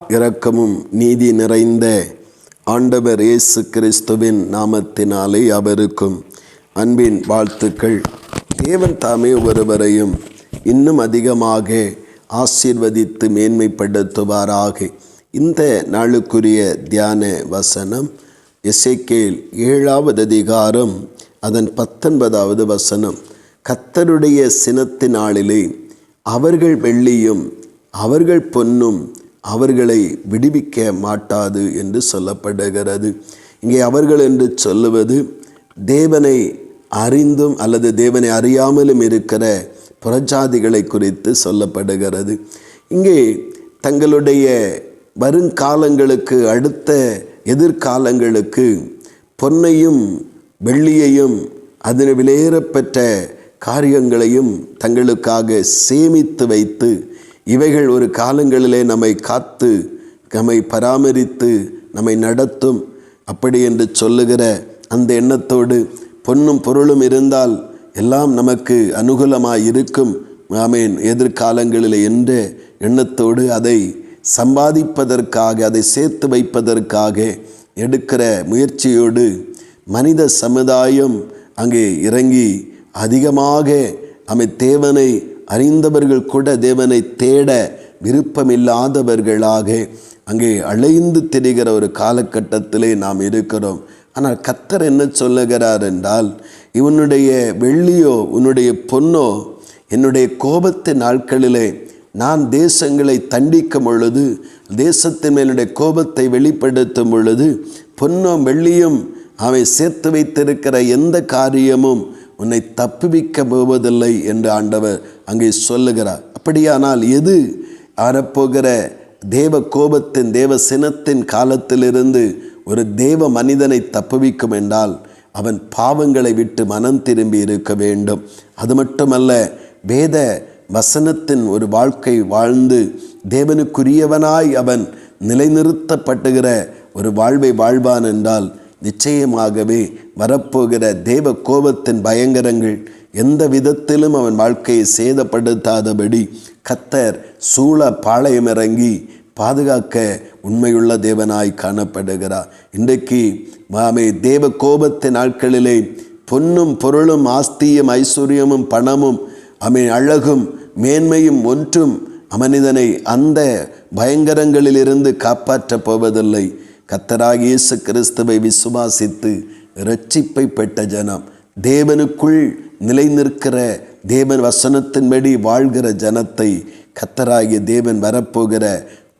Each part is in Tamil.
இரக்கமும் நீதி நிறைந்த ஆண்டவர் இயேசு கிறிஸ்துவின் நாமத்தினாலே அவருக்கும் அன்பின் வாழ்த்துக்கள். தேவன் தாமே ஒருவரையும் இன்னும் அதிகமாக ஆசீர்வதித்து மேன்மைப்படுத்துவாராக. இந்த நாளுக்குரிய தியான வசனம் இசைக்கேல் ஏழாவது அதிகாரம் அதன் பத்தொன்பதாவது வசனம். கத்தருடைய சினத்தினாளிலே அவர்கள் வெள்ளியும் அவர்கள் பொன்னும் அவர்களை விடுவிக்க மாட்டாது என்று சொல்லப்படுகிறது. இங்கே அவர்கள் என்று சொல்லுவது தேவனை அறிந்தும் அல்லது தேவனை அறியாமலும் இருக்கிற புறஜாதிகளை குறித்து சொல்லப்படுகிறது. இங்கே தங்களுடைய வருங்காலங்களுக்கு அடுத்த எதிர்காலங்களுக்கு பொன்னையும் வெள்ளியையும் அதில் விலையேறப்பெற்ற காரியங்களையும் தங்களுக்காக சேமித்து வைத்து இவைகள் ஒரு காலங்களிலே நம்மை காத்து நம்மை பராமரித்து நம்மை நடத்தும். அப்படி என்று சொல்லுகிற அந்த எண்ணத்தோடு பொன்னும் பொருளும் இருந்தால் எல்லாம் நமக்கு அனுகூலமாக இருக்கும். ஆமேன். எதிர்காலங்களில் என்ற எண்ணத்தோடு அதை சம்பாதிப்பதற்காக அதை சேர்த்து வைப்பதற்காக எடுக்கிற முயற்சியோடு மனித சமுதாயம் அங்கே இறங்கி அதிகமாக அமை தேவனை அறிந்தவர்கள் கூட தேவனை தேட விருப்பமில்லாதவர்களாக அங்கே அலைந்து தெரிகிற ஒரு காலகட்டத்திலே நாம் இருக்கிறோம். ஆனால் கத்தர் என்ன சொல்லுகிறார் என்றால் இவனுடைய வெள்ளியோ உன்னுடைய பொன்னோ என்னுடைய கோபத்தின் நாட்களிலே நான் தேசங்களை தண்டிக்கும் பொழுது தேசத்தின் மேலுடைய கோபத்தை வெளிப்படுத்தும் பொழுது பொன்னும் வெள்ளியும் அவை சேர்த்து வைத்திருக்கிற எந்த காரியமும் உன்னை தப்புவிக்க போவதில்லை என்று ஆண்டவர் அங்கே சொல்லுகிறார். அப்படியானால் எது வரப்போகிற தேவ கோபத்தின் தேவ சினத்தின் காலத்திலிருந்து ஒரு தேவ மனிதனை தப்புவிக்கும் என்றால் அவன் பாவங்களை விட்டு மனம் திரும்பி இருக்க வேண்டும். அது மட்டுமல்ல வேத வசனத்தின் ஒரு வாழ்க்கை வாழ்ந்து தேவனுக்குரியவனாய் அவன் நிலைநிறுத்தப்பட்டுகிற ஒரு வாழ்வை வாழ்வான் என்றால் நிச்சயமாகவே வரப்போகிற தேவ கோபத்தின் பயங்கரங்கள் எந்த விதத்திலும் அவன் வாழ்க்கையை சேதப்படுத்தாதபடி கத்தர் சூழ பாளையம் இறங்கி பாதுகாக்க உண்மையுள்ள தேவனாய் காணப்படுகிறார். இன்றைக்கு மாமே தேவ கோபத்தின் நாட்களிலே பொன்னும் பொருளும் ஆஸ்தியும் ஐஸ்வர்யமும் பணமும் அவன் அழகும் மேன்மையும் ஒன்றும் மனிதனை அந்த பயங்கரங்களிலிருந்து காப்பாற்றப் போவதில்லை. கத்தராக இயேசு கிறிஸ்துவை விசுவாசித்து இரட்சிப்பை பெற்ற ஜனம் தேவனுக்குள் நிலை நிற்கிற தேவன் வசனத்தின்படி வாழ்கிற ஜனத்தை கத்தராகிய தேவன் வரப்போகிற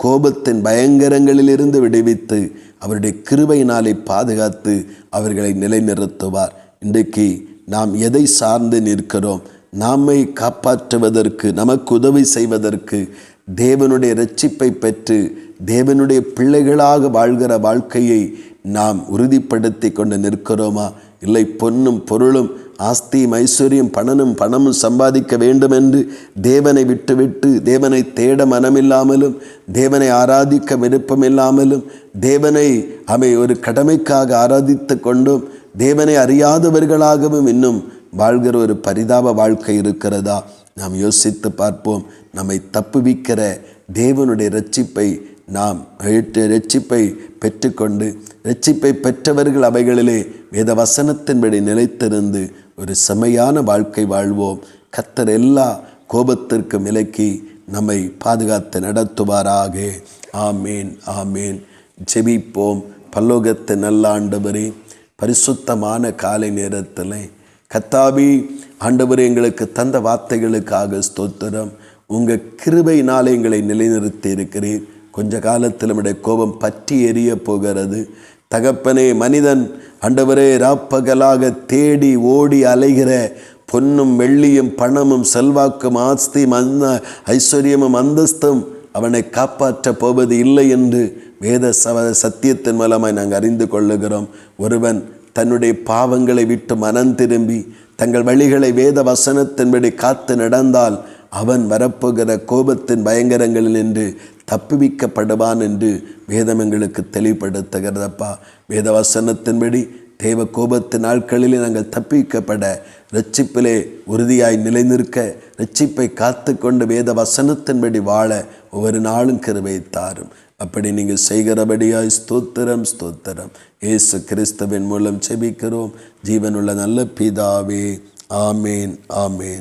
கோபத்தின் பயங்கரங்களிலிருந்து விடுவித்து அவருடைய கிருபையினாலே பாதுகாத்து அவர்களை நிலைநிறுத்துவார். இன்றைக்கு நாம் எதை சார்ந்து நிற்கிறோம்? நம்மை காப்பாற்றுவதற்கு நமக்கு உதவி செய்வதற்கு தேவனுடைய இரட்சிப்பை பெற்று தேவனுடைய பிள்ளைகளாக வாழ்கிற வாழ்க்கையை நாம் உறுதிப்படுத்தி கொண்டு நிற்கிறோமா? இல்லை பொன்னும் பொருளும் ஆஸ்தியும் ஐஸ்வர்யம் பணனும் பணமும் சம்பாதிக்க வேண்டும் என்று தேவனை விட்டுவிட்டு தேவனை தேட மனமில்லாமலும் தேவனை ஆராதிக்க விருப்பமில்லாமலும் தேவனை அவை ஒரு கடமைக்காக ஆராதித்து கொண்டும் தேவனை அறியாதவர்களாகவும் இன்னும் வாழ்கிற ஒரு பரிதாப வாழ்க்கை இருக்கிறதா? நாம் யோசித்து பார்ப்போம். நம்மை தப்புவிக்கிற தேவனுடைய ரட்சிப்பை நாம் ரட்சிப்பை பெற்றுக்கொண்டு ரட்சிப்பை பெற்றவர்கள் அவைகளிலே வேத வசனத்தின்படி நிலைத்திருந்து ஒரு செமையான வாழ்க்கை வாழ்வோம். கத்தர் எல்லா கோபத்திற்கும் விலக்கி நம்மை பாதுகாத்து நடத்துவாராக. ஆமேன் ஆமேன். ஜெபிப்போம். பல்லோகத்தை நல்லாண்டவரே பரிசுத்தமான காலை நேரத்தில். கத்தாபி ஆண்டவர் எங்களுக்கு தந்த வார்த்தைகளுக்காக ஸ்தோத்திரம். உங்கள் கிருபையினால் எங்களை நிலைநிறுத்தி இருக்கிறீர் கொஞ்ச காலத்தில் நம்முடைய கோபம் பற்றி எரிய போகிறது. தகப்பனே மனிதன் அண்டவரே ராப்பகலாக தேடி ஓடி அலைகிற பொன்னும் வெள்ளியும் பணமும் செல்வாக்கும் ஆஸ்தியும் அந்த ஐஸ்வர்யமும் அந்தஸ்தும் அவனை காப்பாற்றப் போவது இல்லை என்று வேத சவ சத்தியத்தின் மூலமாய் நாங்கள் அறிந்து கொள்ளுகிறோம். ஒருவன் தன்னுடைய பாவங்களை விட்டு மனம் திரும்பி தங்கள் வழிகளை வேத வசனத்தின்படி காத்து நடந்தால் அவன் வரப்போகிற கோபத்தின் பயங்கரங்களில் நின்று தப்புவிக்கப்படுவான் என்று வேதம் எங்களுக்கு தெளிவுபடுத்துகிறதப்பா. வேத வசனத்தின்படி தேவ கோபத்து நாட்களிலே நாங்கள் தப்பிக்கப்பட ரட்சிப்பிலே உறுதியாய் நிலைநிற்க ரட்சிப்பை காத்து கொண்டு வேத வசனத்தின்படி வாழ ஒவ்வொரு நாளும் கிருபை தாரும். அப்படி நீங்கள் செய்கிறபடியாய் ஸ்தோத்திரம் ஸ்தோத்திரம். இயேசு கிறிஸ்தவின் மூலம் செபிக்கிறோம் ஜீவனுள்ள நல்ல பிதாவே ஆமேன் ஆமேன்.